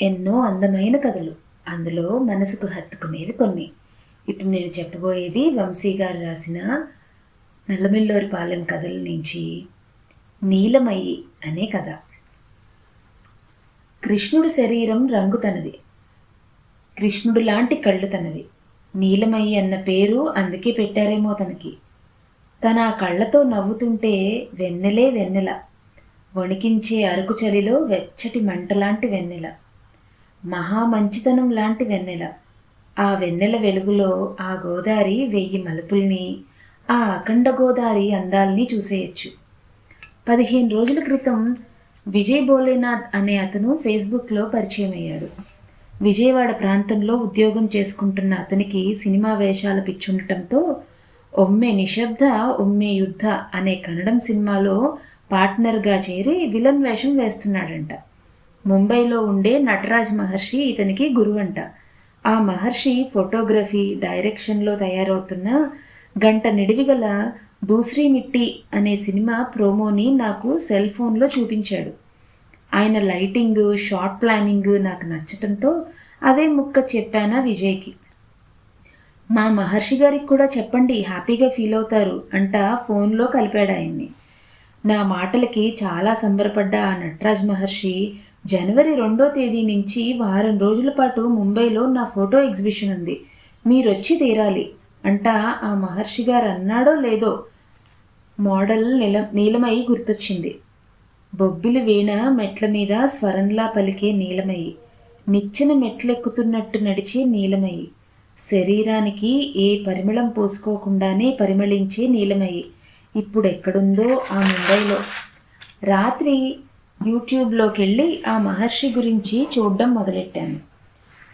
ఎన్నో అందమైన కథలు. అందులో మనసుకు హత్తుకునేవి కొన్ని. ఇప్పుడు నేను చెప్పబోయేది వంశీ గారు రాసిన నల్లమిల్లోరి పాలెం కథల నుంచి నీలమయి అనే కథ. కృష్ణుడి శరీరం రంగు తనది కృష్ణుడు లాంటి కళ్ళు తనవి నీలమయి అన్న పేరు అందుకే పెట్టారేమో తనకి తన ఆ కళ్ళతో నవ్వుతుంటే వెన్నెలే వెన్నెల. వణికించే అరకు చలిలో వెచ్చటి మంటలాంటి వెన్నెల. మహా మంచితనం లాంటి వెన్నెల. ఆ వెన్నెల వెలుగులో ఆ గోదారి వెయ్యి మలుపుల్ని ఆ అఖండ గోదారి అందాల్ని చూసేయచ్చు. పదిహేను రోజుల క్రితం విజయ్ భోలేనాథ్ అనే అతను ఫేస్బుక్లో పరిచయం అయ్యాడు. విజయవాడ ప్రాంతంలో ఉద్యోగం చేసుకుంటున్న అతనికి సినిమా వేషాల పిచ్చుండటంతో ఒమ్మె నిశ్శబ్ద ఒమ్మె యుద్ధ అనే కన్నడం సినిమాలో పార్ట్నర్గా చేరి విలన్ వేషం వేస్తున్నాడంట. ముంబైలో ఉండే నటరాజ్ మహర్షి ఇతనికి గురువంట. ఆ మహర్షి ఫోటోగ్రఫీ డైరెక్షన్లో తయారవుతున్న గంట నిడివిగల దూసరి మిట్టి అనే సినిమా ప్రోమోని నాకు సెల్ ఫోన్లో చూపించాడు. ఆయన లైటింగ్ షార్ట్ ప్లానింగ్ నాకు నచ్చటంతో అదే ముక్క చెప్పానా విజయ్కి. మా మహర్షి గారికి కూడా చెప్పండి హ్యాపీగా ఫీల్ అవుతారు అంట ఫోన్లో కలిపాడు ఆయన్ని. నా మాటలకి చాలా సంబరపడ్డ ఆ నటరాజ్ మహర్షి జనవరి రెండో తేదీ నుంచి వారం రోజుల పాటు ముంబైలో నా ఫోటో ఎగ్జిబిషన్ ఉంది. మీరొచ్చి తీరాలి. అంట ఆ మహర్షి గారు అన్నాడో లేదో మోడల్ నీల నీలమయ్యి గుర్తొచ్చింది. బొబ్బిలి వీణ మెట్ల మీద స్వరంలా పలికే నీలమయ్యి నిచ్చెన మెట్లెక్కుతున్నట్టు నడిచే నీలమయ్యి శరీరానికి ఏ పరిమళం పోసుకోకుండానే పరిమళించే నీలమయ్యి ఇప్పుడు ఎక్కడుందో ఆ ముంబైలో. రాత్రి యూట్యూబ్లోకి వెళ్ళి ఆ మహర్షి గురించి చూడడం మొదలెట్టాను.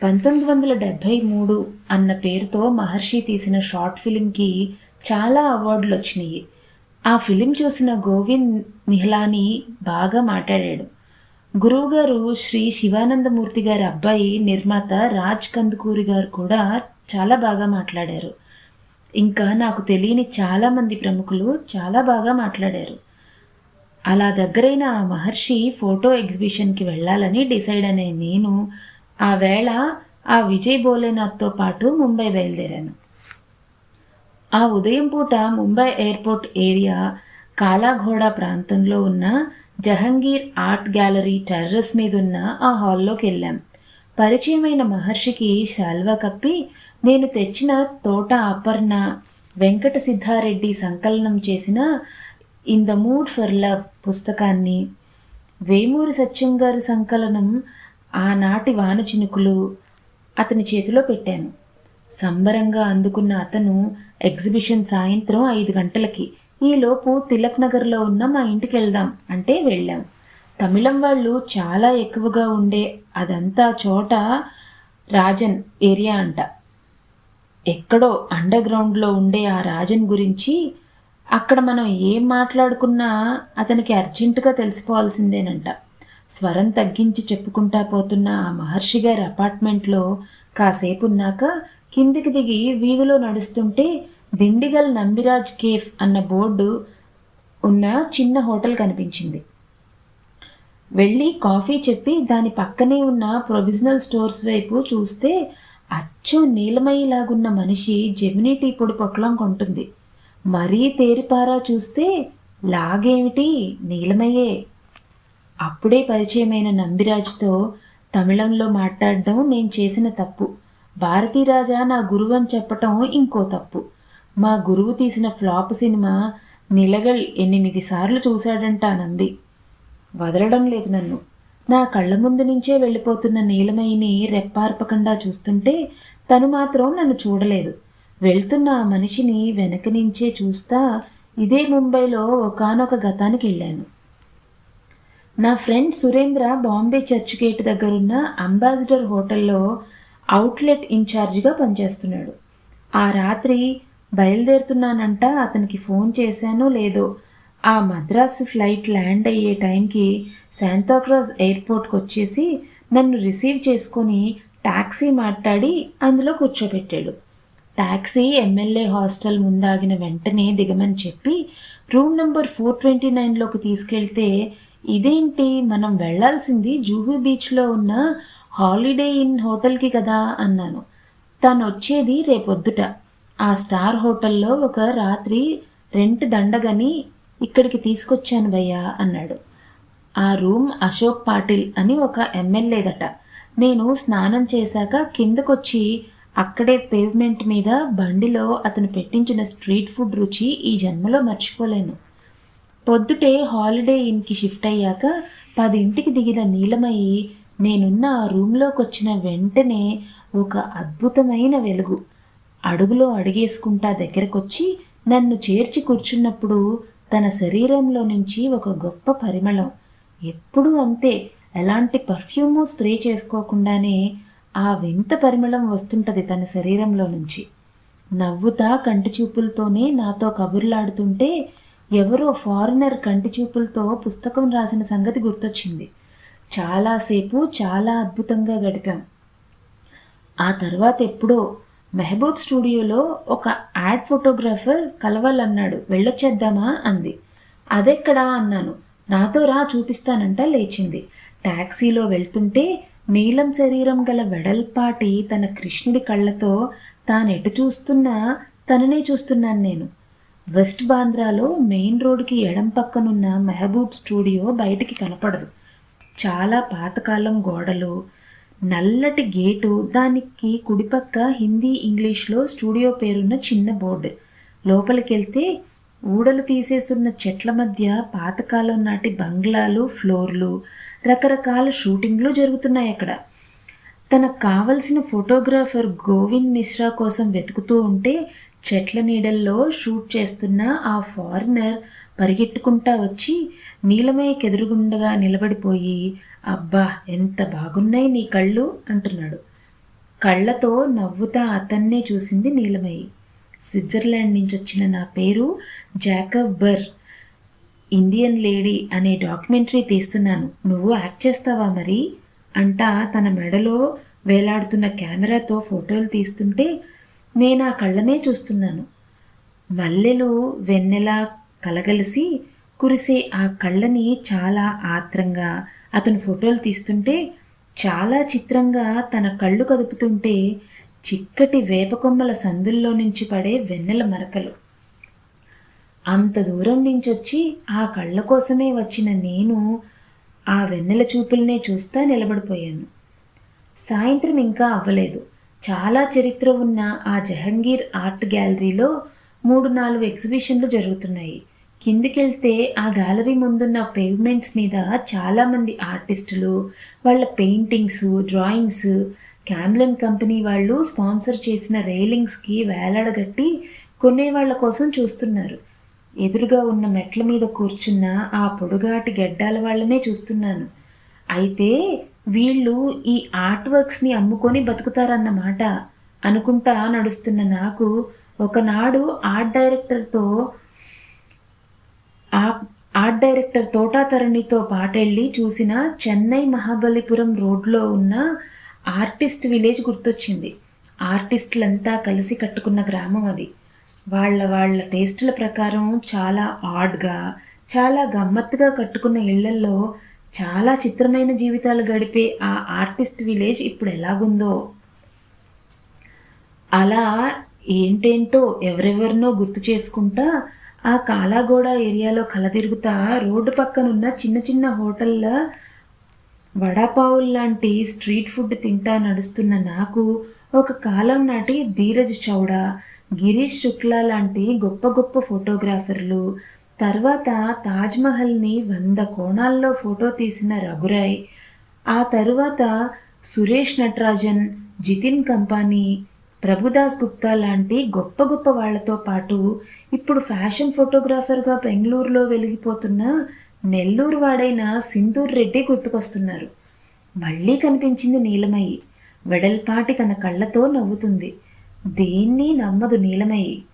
పంతొమ్మిది వందల డెబ్భై మూడు అన్న పేరుతో మహర్షి తీసిన షార్ట్ ఫిలింకి చాలా అవార్డులు వచ్చినాయి ఆ ఫిలిం చూసిన గోవింద్ నిహలాని బాగా మాట్లాడాడు. గురువుగారు శ్రీ శివానందమూర్తి గారి అబ్బాయి నిర్మాత రాజ్ కందుకూరి గారు కూడా చాలా బాగా మాట్లాడారు. ఇంకా నాకు తెలియని చాలామంది ప్రముఖులు చాలా బాగా మాట్లాడారు. అలా దగ్గరైన ఆ మహర్షి ఫోటో ఎగ్జిబిషన్కి వెళ్ళాలని డిసైడ్ అనే నేను ఆ వేళ ఆ విజయ్ భోలేనాథ్తో పాటు ముంబై బయలుదేరాను. ఆ ఉదయం పూట ముంబై ఎయిర్పోర్ట్ ఏరియా కాలాఘోడా ప్రాంతంలో ఉన్న జహంగీర్ ఆర్ట్ గ్యాలరీ టెర్రస్ మీద ఉన్న ఆ హాల్లోకి వెళ్ళాం. పరిచయమైన మహర్షికి శాల్వా కప్పి నేను తెచ్చిన తోట అపర్ణ వెంకట సిద్ధారెడ్డి సంకలనం చేసిన in the mood for love పుస్తకాన్ని వేమూరి సత్యం గారి సంకలనం ఆనాటి వాన చినుకులు అతని చేతిలో పెట్టాను. సంబరంగా అందుకున్న అతను ఎగ్జిబిషన్ సాయంత్రం ఐదు గంటలకి ఈలోపు తిలక్ నగర్లో ఉన్న మా ఇంటికి వెళ్దాం అంటే వెళ్ళాం. తమిళం వాళ్ళు చాలా ఎక్కువగా ఉండే అదంతా చోట రాజన్ ఏరియా అంట. ఎక్కడో అండర్ గ్రౌండ్లో ఉండే ఆ రాజన్ గురించి అక్కడ మనం ఏం మాట్లాడుకున్నా అతనికి అర్జెంటుగా తెలిసిపోవాల్సిందేనంట. స్వరం తగ్గించి చెప్పుకుంటా పోతున్న ఆ మహర్షి గారి అపార్ట్మెంట్లో కాసేపు ఉన్నాక కిందికి దిగి వీధిలో నడుస్తుంటే దిండిగల్ నంబిరాజ్ కేఫ్ అన్న బోర్డు ఉన్న చిన్న హోటల్ కనిపించింది. వెళ్ళి కాఫీ చెప్పి దాని పక్కనే ఉన్న ప్రొవిజనల్ స్టోర్స్ వైపు చూస్తే అచ్చు నీలమయ్యలాగున్న మనిషి జెమినీ టీ పొడి పొట్లం కొంటుంది. మరీ తేరిపారా చూస్తే లాగేమిటి నీలమయ్యే? అప్పుడే పరిచయమైన నంబిరాజుతో తమిళంలో మాట్లాడడం నేను చేసిన తప్పు. భారతీరాజా నా గురువు అని చెప్పటం ఇంకో తప్పు. మా గురువు తీసిన ఫ్లాప్ సినిమా నిలగల్ ఎనిమిది సార్లు చూశాడంట నంబి వదలడం లేదు నన్ను. నా కళ్ళ ముందు నుంచే వెళ్ళిపోతున్న నీలమయిని రెప్పార్పకుండా చూస్తుంటే తను మాత్రం నన్ను చూడలేదు. వెళ్తున్న ఆ మనిషిని వెనక నుంచే చూస్తా ఇదే ముంబైలో ఒకనొక గతానికి వెళ్ళాను. నా ఫ్రెండ్ సురేంద్ర బాంబే చర్చ్ గేట్ దగ్గరున్న అంబాసిడర్ హోటల్లో అవుట్లెట్ ఇన్ఛార్జిగా పనిచేస్తున్నాడు. ఆ రాత్రి బయలుదేరుతున్నానంట అతనికి ఫోన్ చేశానో లేదో. ఆ మద్రాసు ఫ్లైట్ ల్యాండ్ అయ్యే టైంకి శాంతాక్రాజ్ ఎయిర్పోర్ట్కి వచ్చేసి నన్ను రిసీవ్ చేసుకొని ట్యాక్సీ మాట్లాడి అందులో కూర్చోబెట్టాడు. ట్యాక్సీ ఎమ్మెల్యే హాస్టల్ ముందాగిన వెంటనే దిగమని చెప్పి రూమ్ నెంబర్ ఫోర్ ట్వంటీ నైన్లోకి తీసుకెళ్తే ఇదేంటి మనం వెళ్ళాల్సింది జూహూ బీచ్లో ఉన్న హాలిడే ఇన్ హోటల్కి కదా అన్నాను. తను వచ్చేది రేపొద్దుట. ఆ స్టార్ హోటల్లో ఒక రాత్రి రెంట్ దండగని ఇక్కడికి తీసుకొచ్చాను భయ్యా అన్నాడు. ఆ రూమ్ అశోక్ పాటిల్ అని ఒక ఎమ్మెల్యేదట. నేను స్నానం చేశాక కిందకొచ్చి అక్కడే పేవ్మెంట్ మీద బండిలో అతను పెట్టించిన స్ట్రీట్ ఫుడ్ రుచి ఈ జన్మలో మర్చిపోలేను. పొద్దుటే హాలిడే ఇన్కి షిఫ్ట్ అయ్యాక పదింటికి దిగిన నీలమయ్యి నేనున్న ఆ రూమ్లోకి వచ్చిన వెంటనే ఒక అద్భుతమైన వెలుగు. అడుగులో అడిగేసుకుంటా దగ్గరకొచ్చి నన్ను చేర్చి కూర్చున్నప్పుడు తన శరీరంలో నుంచి ఒక గొప్ప పరిమళం. ఎప్పుడూ అంతే. ఎలాంటి పర్ఫ్యూము స్ప్రే చేసుకోకుండానే ఆ వింత పరిమళం వస్తుంటది తన శరీరంలో నుంచి. నవ్వుతా కంటి చూపులతోనే నాతో కబుర్లాడుతుంటే ఎవరో ఫారినర్ కంటి చూపులతో పుస్తకం రాసిన సంగతి గుర్తొచ్చింది. చాలాసేపు చాలా అద్భుతంగా గడిపాం. ఆ తర్వాత ఎప్పుడో మెహబూబ్ స్టూడియోలో ఒక యాడ్ ఫోటోగ్రాఫర్ కలవాలన్నాడు. వెళ్ళొచ్చేద్దామా? అంది. అదెక్కడా? అన్నాను. నాతో రా చూపిస్తానంట లేచింది. ట్యాక్సీలో వెళ్తుంటే నీలం శరీరం గల వెడల్పాటి తన కృష్ణుడి కళ్ళతో తానెటు చూస్తున్నా తననే చూస్తున్నాను నేను. వెస్ట్ బాంద్రాలో మెయిన్ రోడ్కి ఎడం పక్కనున్న మెహబూబ్ స్టూడియో బయటికి కనపడదు. చాలా పాతకాలం గోడలు నల్లటి గేటు దానికి కుడిపక్క హిందీ ఇంగ్లీష్లో స్టూడియో పేరున్న చిన్న బోర్డు. లోపలికి వెళ్తే ఊడలు తీసేస్తున్న చెట్ల మధ్య పాతకాలం నాటి బంగ్లాలు ఫ్లోర్లు రకరకాల షూటింగ్లు జరుగుతున్నాయి అక్కడ. తనకు కావలసిన ఫోటోగ్రాఫర్ గోవింద్ మిశ్రా కోసం వెతుకుతూ ఉంటే చెట్ల నీడల్లో షూట్ చేస్తున్న ఆ ఫారినర్ పరిగెట్టుకుంటా వచ్చి నీలమయ్యకి ఎదురుగుండగా నిలబడిపోయి అబ్బా ఎంత బాగున్నాయి నీ కళ్ళు అంటున్నాడు. కళ్ళతో నవ్వుతా అతన్నే చూసింది నీలమయ్యి స్విట్జర్లాండ్ నుంచి వచ్చిన నా పేరు జాకబ్ బర్ ఇండియన్ లేడీ అనే డాక్యుమెంటరీ తీస్తున్నాను. నువ్వు యాక్ట్ చేస్తావా మరి? అంటా తన మెడలో వేలాడుతున్న కెమెరాతో ఫోటోలు తీస్తుంటే నేను ఆ కళ్ళనే చూస్తున్నాను. మల్లెలు వెన్నెలా కలగలిసి కురిసే ఆ కళ్ళని చాలా ఆత్రంగా అతను ఫోటోలు తీస్తుంటే చాలా చిత్రంగా తన కళ్ళు కదుపుతుంటే చిక్కటి వేపకొమ్మల సందుల్లో నుంచి పడే వెన్నెల మరకలు. అంత దూరం నుంచి వచ్చి ఆ కళ్ళ కోసమే వచ్చిన నేను ఆ వెన్నెల చూపులనే చూస్తా నిలబడిపోయాను. సాయంత్రం ఇంకా అవ్వలేదు. చాలా చరిత్ర ఉన్న ఆ జహంగీర్ ఆర్ట్ గ్యాలరీలో మూడు నాలుగు ఎగ్జిబిషన్లు జరుగుతున్నాయి. కిందికెళ్తే ఆ గ్యాలరీ ముందున్న పేవ్మెంట్స్ మీద చాలామంది ఆర్టిస్టులు వాళ్ళ పెయింటింగ్స్ డ్రాయింగ్స్ క్యాంబ్లెన్ కంపెనీ వాళ్ళు స్పాన్సర్ చేసిన రైలింగ్స్కి వేలాడగట్టి కొనేవాళ్ళ కోసం చూస్తున్నారు. ఎదురుగా ఉన్న మెట్ల మీద కూర్చున్న ఆ పొడుగాటి గెడ్డాల వాళ్ళనే చూస్తున్నాను. అయితే వీళ్ళు ఈ ఆర్ట్ వర్క్స్ని అమ్ముకొని బతుకుతారన్నమాట అనుకుంటా నడుస్తున్న నాకు ఒకనాడు ఆర్ట్ డైరెక్టర్తో ఆ ఆర్ట్ డైరెక్టర్ తోటాతరణితో పాటెళ్ళి చూసిన చెన్నై మహాబలిపురం రోడ్లో ఉన్న ఆర్టిస్ట్ విలేజ్ గుర్తొచ్చింది. ఆర్టిస్టులంతా కలిసి కట్టుకున్న గ్రామం అది. వాళ్ళ వాళ్ళ టేస్టుల ప్రకారం చాలా ఆడ్గా చాలా గమ్మత్తుగా కట్టుకున్న ఇళ్ళల్లో చాలా చిత్రమైన జీవితాలు గడిపే ఆ ఆర్టిస్ట్ విలేజ్ ఇప్పుడు ఎలాగుందో. అలా ఏంటేంటో ఎవరెవరినో గుర్తు చేసుకుంటా ఆ కాలాగోడ ఏరియాలో కలదిరుగుతా రోడ్డు పక్కనున్న చిన్న చిన్న హోటళ్ళ వడాపావుల్లాంటి స్ట్రీట్ ఫుడ్ తింటా నడుస్తున్న నాకు ఒక కాలం నాటి ధీరజ్ చౌడా గిరీష్ శుక్లా లాంటి గొప్ప గొప్ప ఫోటోగ్రాఫర్లు తర్వాత తాజ్మహల్ని వంద కోణాల్లో ఫోటో తీసిన రఘురాయ్ ఆ తరువాత సురేష్ నటరాజన్ జితిన్ కంపానీ ప్రభుదాస్ గుప్తా లాంటి గొప్ప గొప్ప వాళ్ళతో పాటు ఇప్పుడు ఫ్యాషన్ ఫోటోగ్రాఫర్గా బెంగళూరులో వెలిగిపోతున్న నెల్లూరు వాడైన సింధూర్ రెడ్డి గుర్తుకొస్తున్నారు. మళ్ళీ కనిపించింది నీలమయ్యి. వెడల్పాటి తన కళ్ళతో నవ్వుతుంది. దేన్ని నమ్మదు నీలమయ్యి.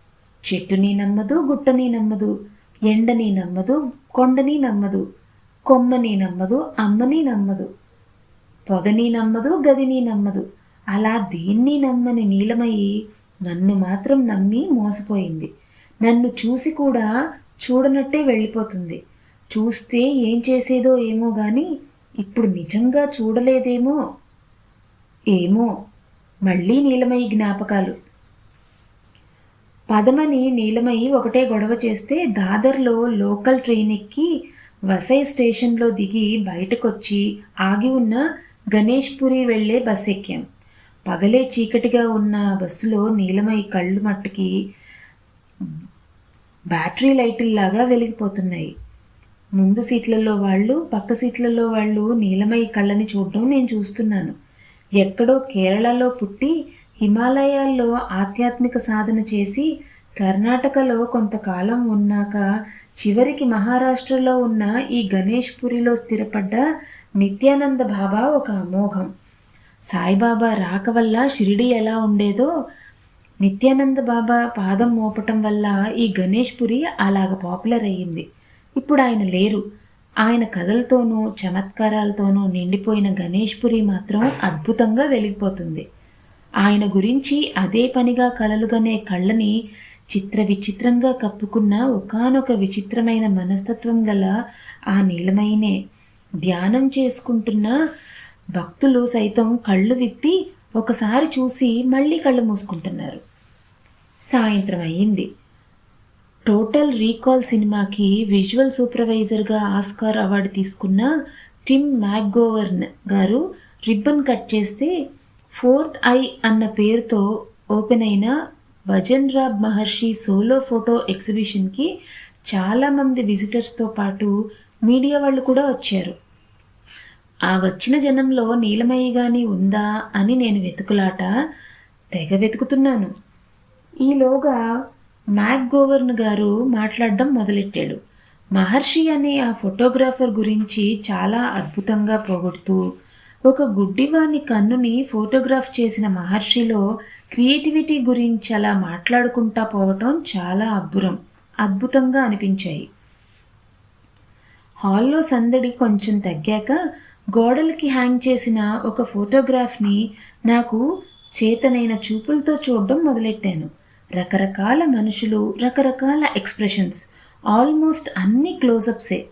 చెట్టుని నమ్మదు గుట్టని నమ్మదు ఎండని నమ్మదు కొండని నమ్మదు కొమ్మని నమ్మదు అమ్మని నమ్మదు పొదని నమ్మదు గదిని నమ్మదు. అలా దేన్ని నమ్మని నీలమయ్యి నన్ను మాత్రం నమ్మి మోసపోయింది. నన్ను చూసి కూడా చూడనట్టే వెళ్ళిపోతుంది. చూస్తే ఏం చేసేదో ఏమో గాని ఇప్పుడు నిజంగా చూడలేదేమో. ఏమో మళ్ళీ నీలమయ్యి జ్ఞాపకాలు. పదమని నీలమయ్యి ఒకటే గొడవ చేస్తే దాదర్లో లోకల్ ట్రైన్ ఎక్కి వసై స్టేషన్లో దిగి బయటకొచ్చి ఆగి ఉన్న గణేష్పురి వెళ్ళే బస్ ఎక్కాం. పగలే చీకటిగా ఉన్న బస్సులో నీలమయ్యి కళ్ళు మట్టుకి బ్యాటరీ లైటుల్లాగా వెలిగిపోతున్నాయి. ముందు సీట్లలో వాళ్ళు పక్క సీట్లలో వాళ్ళు నీలమయ్యి కళ్ళని చూడడం నేను చూస్తున్నాను. ఎక్కడో కేరళలో పుట్టి హిమాలయాల్లో ఆధ్యాత్మిక సాధన చేసి కర్ణాటకలో కొంతకాలం ఉన్నాక చివరికి మహారాష్ట్రలో ఉన్న ఈ గణేష్పురిలో స్థిరపడ్డ నిత్యానంద బాబా ఒక అమోఘం. సాయిబాబా రాక వల్ల షిరిడి ఎలా ఉండేదో నిత్యానంద బాబా పాదం మోపటం వల్ల ఈ గణేష్పురి అలాగ పాపులర్ అయ్యింది. ఇప్పుడు ఆయన లేరు. ఆయన కథలతోనూ చమత్కారాలతోనూ నిండిపోయిన గణేష్పురి మాత్రం అద్భుతంగా వెలిగిపోతుంది. ఆయన గురించి అదే పనిగా కలలుగనే కళ్ళని చిత్ర విచిత్రంగా కప్పుకున్న ఒకానొక విచిత్రమైన మనస్తత్వం గల ఆ నీలమైనే ధ్యానం చేసుకుంటున్న భక్తులు సైతం కళ్ళు విప్పి ఒకసారి చూసి మళ్ళీ కళ్ళు మూసుకుంటున్నారు. సాయంత్రం అయ్యింది. టోటల్ రీకాల్ సినిమాకి విజువల్ సూపర్వైజర్గా ఆస్కార్ అవార్డు తీసుకున్న టిమ్ మ్యాక్గోవర్న్ గారు రిబ్బన్ కట్ చేస్తే ఫోర్త్ ఐ అన్న పేరుతో ఓపెన్ అయిన భజన్ రాబ్ మహర్షి సోలో ఫోటో ఎగ్జిబిషన్కి చాలామంది విజిటర్స్తో పాటు మీడియా వాళ్ళు కూడా వచ్చారు. ఆ వచ్చిన జనంలో నీలమయ్య గాని ఉందా అని నేను వెతుకులాట తెగ వెతుకుతున్నాను. ఈలోగా మ్యాక్ గోవర్న్ గారు మాట్లాడడం మొదలెట్టాడు. మహర్షి అనే ఆ ఫోటోగ్రాఫర్ గురించి చాలా అద్భుతంగా పోగొడుతూ ఒక గుడ్డివాని కన్నుని ఫోటోగ్రాఫ్ చేసిన మహర్షిలో క్రియేటివిటీ గురించి అలా మాట్లాడుకుంటా పోవటం చాలా అబ్బురం అద్భుతంగా అనిపించాయి. హాల్లో సందడి కొంచెం తగ్గాక గోడలకి హ్యాంగ్ చేసిన ఒక ఫోటోగ్రాఫ్ని నాకు చేతనైన చూపులతో చూడడం మొదలెట్టాను. రకరకాల మనుషులు రకరకాల ఎక్స్ప్రెషన్స్ ఆల్మోస్ట్ అన్ని క్లోజప్సే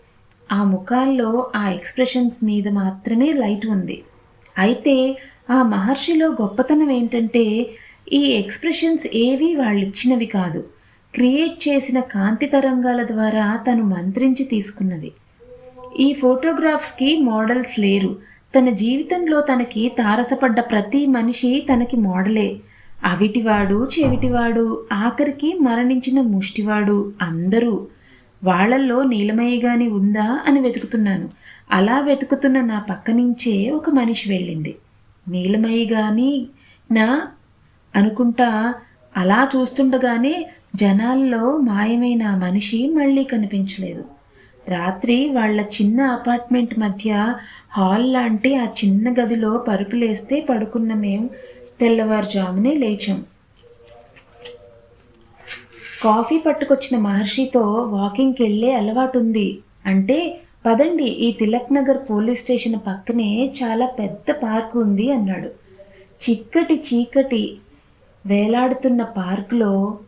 ఆ ముఖాల్లో ఆ ఎక్స్ప్రెషన్స్ మీద మాత్రమే లైట్ ఉంది. అయితే ఆ మహర్షిలో గొప్పతనం ఏంటంటే ఈ ఎక్స్ప్రెషన్స్ ఏవి వాళ్ళిచ్చినవి కాదు. క్రియేట్ చేసిన కాంతి తరంగాల ద్వారా తను మంత్రించి తీసుకున్నది ఈ ఫోటోగ్రాఫ్స్కి మోడల్స్ లేరు. తన జీవితంలో తనకి తారసపడ్డ ప్రతి మనిషి తనకి మోడలే అవిటివాడు చెవిటివాడు ఆఖరికి మరణించిన ముష్టివాడు అందరూ. వాళ్ళల్లో నీలమయ్య గాని ఉందా అని వెతుకుతున్నాను. అలా వెతుకుతున్న నా పక్క నుంచే ఒక మనిషి వెళ్ళింది. నీలమయ్య గాని నా అనుకుంటా అలా చూస్తుండగానే జనాల్లో మాయమైన మనిషి మళ్ళీ కనిపించలేదు. రాత్రి వాళ్ళ చిన్న అపార్ట్మెంట్ మధ్య హాల్ లాంటి ఆ చిన్న గదిలో పరుపులేస్తే పడుకున్న మేము తెల్లవారుజామునే లేచాం. కాఫీ పట్టుకొచ్చిన మహర్షితో వాకింగ్కి వెళ్ళే అలవాటు ఉంది అంటే పదండి ఈ తిలక్ నగర్ పోలీస్ స్టేషన్ పక్కనే చాలా పెద్ద పార్క్ ఉంది అన్నాడు. చిక్కటి చీకటి వేలాడుతున్న పార్కులో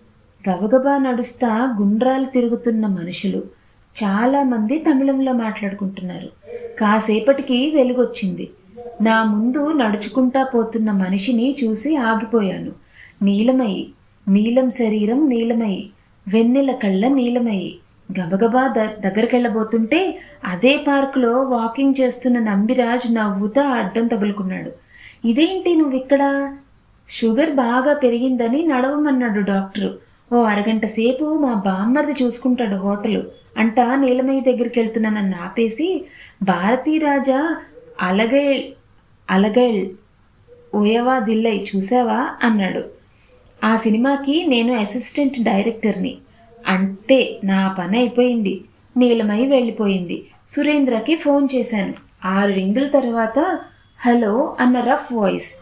గబగబా నడుస్తా గుండ్రాలు తిరుగుతున్న మనుషులు చాలామంది తమిళంలో మాట్లాడుకుంటున్నారు. కాసేపటికి వెలుగొచ్చింది. నా ముందు నడుచుకుంటా పోతున్న మనిషిని చూసి ఆగిపోయాను. నీలమయి నీలం శరీరం నీలమయి వెన్నెల కళ్ళ నీలమయి. గబగబా ద దగ్గరికెళ్ళబోతుంటే అదే పార్కులో వాకింగ్ చేస్తున్న నంబిరాజ్ నవ్వుతా అడ్డం తగులుకున్నాడు. ఇదేంటి నువ్వు ఇక్కడ షుగర్ బాగా పెరిగిందని నడవమన్నాడు డాక్టరు. ఓ అరగంట సేపు మా బామ్మర్ది చూసుకుంటాడు హోటలు. అంట నీలమయ్య దగ్గరికి వెళ్తున్నానని ఆపేసి భారతీ రాజా అలగైల్ అలగైల్ ఓయవా దిల్లై చూసావా? అన్నాడు. ఆ సినిమాకి నేను అసిస్టెంట్ డైరెక్టర్ని. అంటే నా పని అయిపోయింది. నీలమై వెళ్ళిపోయింది. సురేంద్రకి ఫోన్ చేశాను. ఆరు రింగుల తర్వాత హలో అన్న రఫ్ వాయిస్.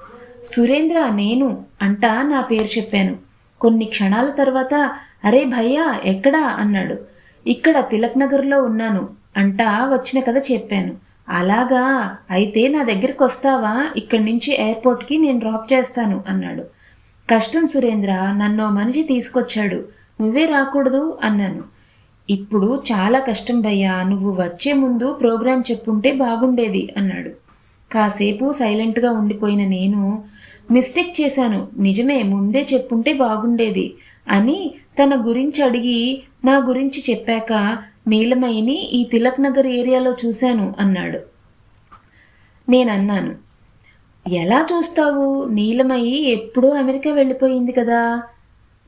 సురేంద్ర నేను అంటా నా పేరు చెప్పాను. కొన్ని క్షణాల తర్వాత అరే భయ్యా ఎక్కడా? అన్నాడు. ఇక్కడ తిలక్ నగర్లో ఉన్నాను అంటా వచ్చిన కథ చెప్పాను. అలాగా అయితే నా దగ్గరికి వస్తావా? ఇక్కడి నుంచి ఎయిర్పోర్ట్కి నేను డ్రాప్ చేస్తాను అన్నాడు. కష్టం సురేంద్ర నన్ను మనిషి తీసుకొచ్చాడు. నువ్వే రాకూడదు అన్నాను. ఇప్పుడు చాలా కష్టం భయ్యా నువ్వు వచ్చే ముందు ప్రోగ్రాం చెప్పుంటే బాగుండేది అన్నాడు. కాసేపు సైలెంట్గా ఉండిపోయిన నేను మిస్టేక్ చేశాను. నిజమే ముందే చెప్పుంటే బాగుండేది అని తన గురించి అడిగి నా గురించి చెప్పాక నీలమయిని ఈ తిలక్ నగర్ ఏరియాలో చూశాను అన్నాడు. నేనన్నాను ఎలా చూస్తావు? నీలమయి ఎప్పుడో అమెరికా వెళ్ళిపోయింది కదా.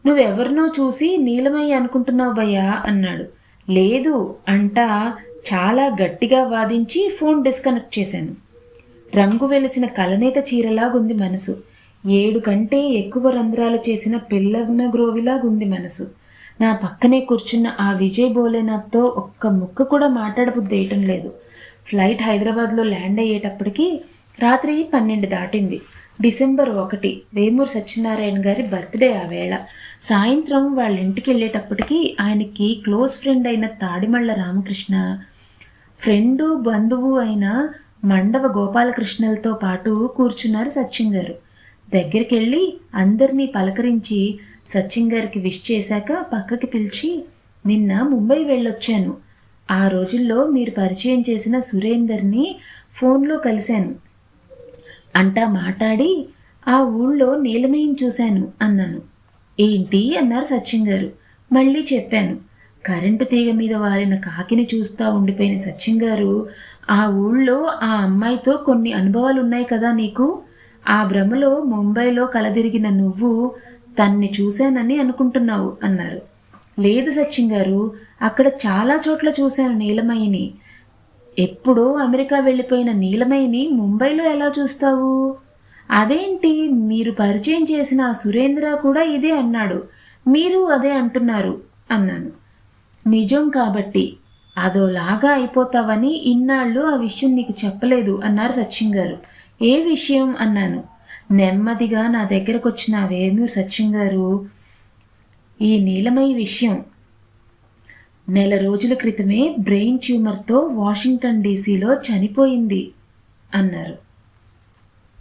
నువ్వెవరినో చూసి నీలమయ్య అనుకుంటున్నావు భయ్యా అన్నాడు. లేదు అంటా చాలా గట్టిగా వాదించి ఫోన్ డిస్కనెక్ట్ చేశాను. రంగు వెలిసిన కలనేత చీరలాగుంది మనసు. ఏడు కంటే ఎక్కువ రంధ్రాలు చేసిన పిల్లన గ్రోవిలాగుంది మనసు. నా పక్కనే కూర్చున్న ఆ విజయ్ భోలేనాథ్తో ఒక్క ముక్క కూడా మాట్లాడబుద్దేయటం లేదు. ఫ్లైట్ హైదరాబాద్లో ల్యాండ్ అయ్యేటప్పటికి రాత్రి పన్నెండు దాటింది. డిసెంబర్ ఒకటి వేమూరు సత్యనారాయణ గారి బర్త్డే ఆ వేళ. సాయంత్రం వాళ్ళ ఇంటికి వెళ్ళేటప్పటికి ఆయనకి క్లోజ్ ఫ్రెండ్ అయిన తాడిమళ్ళ రామకృష్ణ ఫ్రెండు బంధువు అయిన మండవ గోపాలకృష్ణలతో పాటు కూర్చున్నారు సత్యం గారు. దగ్గరికి వెళ్ళి అందరినీ పలకరించి సచిన్ గారికి విష్ చేశాక పక్కకి పిలిచి నిన్న ముంబై వెళ్ళొచ్చాను. ఆ రోజుల్లో మీరు పరిచయం చేసిన సురేందర్ని ఫోన్లో కలిశాను. అంటా మాట్లాడి ఆ ఊళ్ళో నీలమయం చూశాను అన్నాను. ఏంటి? అన్నారు సచిన్ గారు. మళ్ళీ చెప్పాను. కరెంటు తీగ మీద వారిన కాకిని చూస్తూ ఉండిపోయిన సచిన్ గారు ఆ ఊళ్ళో ఆ అమ్మాయితో కొన్ని అనుభవాలు ఉన్నాయి కదా నీకు? ఆ భ్రమలో ముంబైలో కలదిరిగిన నువ్వు తన్ని చూశానని అనుకుంటున్నావు అన్నారు. లేదు సచిన్ గారు అక్కడ చాలా చోట్ల చూశాను నీలమయిని ఎప్పుడో అమెరికా వెళ్ళిపోయిన నీలమయిని ముంబైలో ఎలా చూస్తావు? అదేంటి మీరు పరిచయం చేసిన సురేంద్ర కూడా ఇదే అన్నాడు. మీరు అదే అంటున్నారు అన్నాను. నిజం కాబట్టి అదోలాగా అయిపోతావని ఇన్నాళ్ళు ఆ విషయం నీకు చెప్పలేదు అన్నారు సచిన్ గారు. ఏ విషయం అన్నాను. నెమ్మదిగా నా దగ్గరకు వచ్చిన వేమూరు సత్యం గారు ఈ నీలమయ విషయం నెల రోజుల క్రితమే బ్రెయిన్ ట్యూమర్తో వాషింగ్టన్ డీసీలో చనిపోయింది అన్నారు.